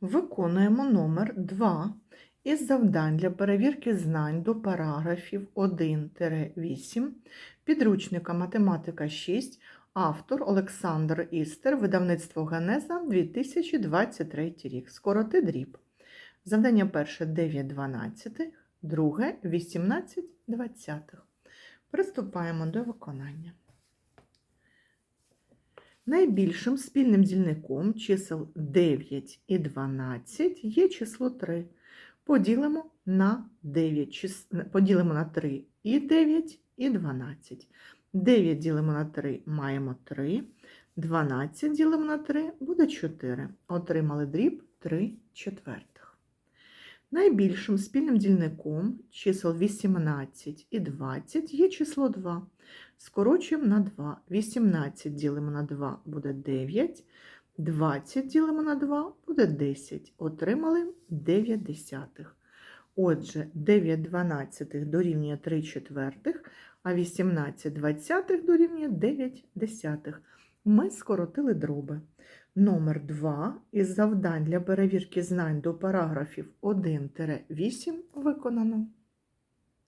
Виконуємо номер 2 із завдань для перевірки знань до параграфів 1-8 підручника Математика 6, автор Олександр Істер, видавництво Генеза 2023 рік. Скороти дріб. Завдання перше 9 12, друге 18 20. Приступаємо до виконання. Найбільшим спільним дільником чисел 9 і 12 є число 3. Поділимо на 9, чис- поділимо на 3 і 9 і 12. 9 ділимо на 3 маємо 3. 12 ділимо на 3 буде 4. Отримали дріб 3 четвертих. Найбільшим спільним дільником чисел 18 і 20 є число 2. Скорочуємо на 2. 18 ділимо на 2 буде 9. 20 ділимо на 2 буде 10. Отримали 9 десятих. Отже, 9 дванадцятих дорівнює 3 четвертих, а 18 двадцятих дорівнює 9 десятих. Ми скоротили дроби. Номер 2 із завдань для перевірки знань до параграфів 1-8 виконано.